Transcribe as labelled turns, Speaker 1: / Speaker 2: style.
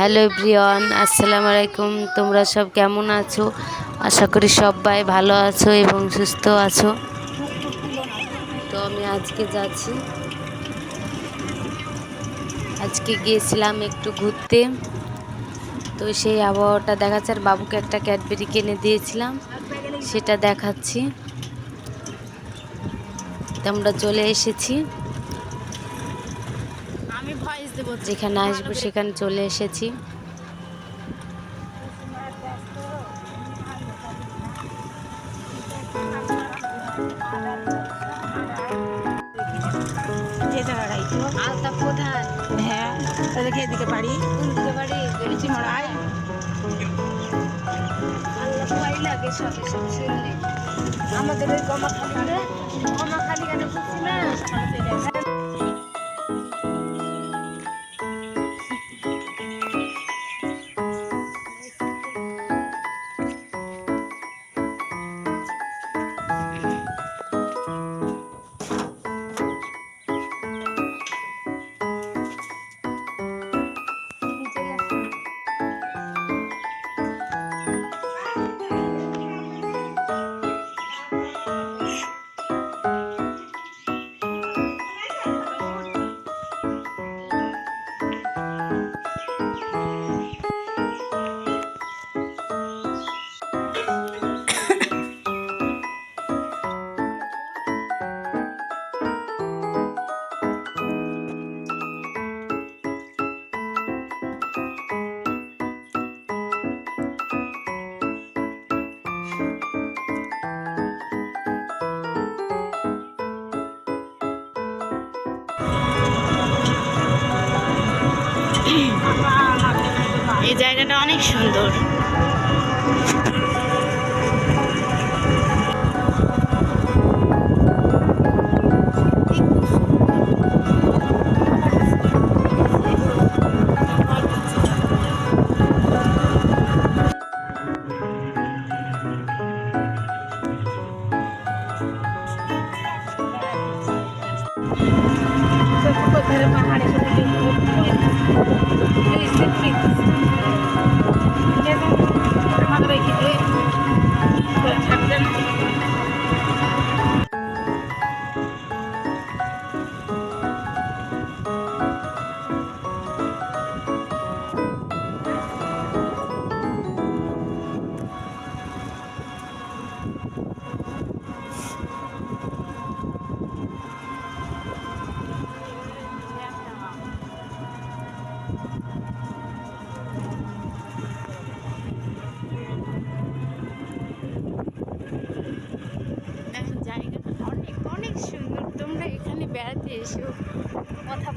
Speaker 1: Hello Brian আসসালামু আলাইকুম। তোমরা সব কেমন আছো? আশা করি সবাই ভালো আছো এবং সুস্থ আছো। তো আমি আজকে যাচ্ছি। আজকে গিয়েছিলাম একটু ঘুরতে। তো সেই আবহাওয়াটা দেখাচ্ছে, আর বাবুকে একটা ক্যাডবেরি কিনে দিয়েছিলাম। সেটা দেখাচ্ছি। তো আমরা চলে এসেছি। যেখানে আসব সেখানে চলে এসেছি।
Speaker 2: হ্যাঁ তাহলে খেয়ে দিকে পারি
Speaker 1: দিকে বাড়ি
Speaker 2: আমাদের ওই এই জায়গাটা অনেক সুন্দর। জায়গাটা অনেক অনেক সুন্দর তোমরা এখানে বেড়াতে এসো কথা